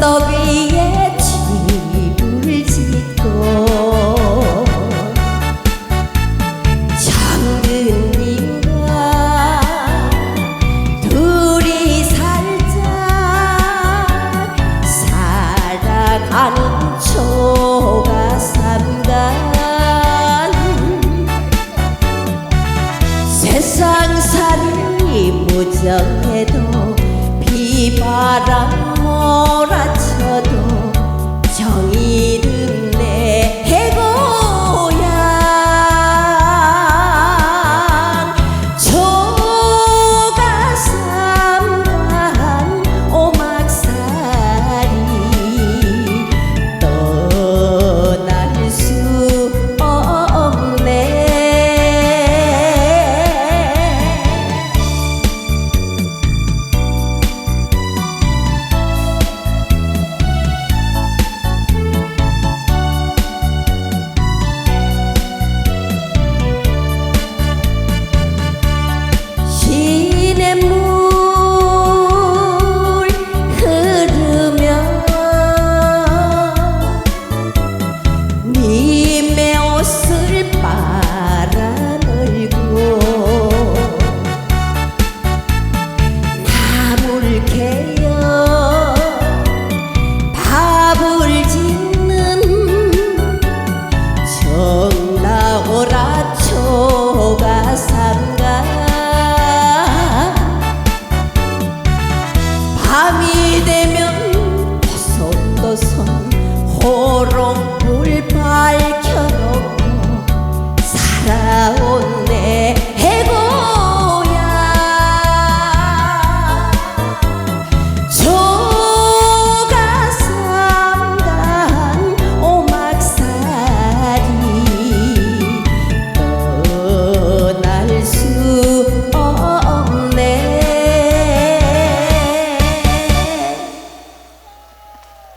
언덕 위에 집을 짓고 장근님과 둘이 살짝 살아간 초가 삼간 세상 살이 무정해도 비바람 산가 밤이 되면 보송보송 호롱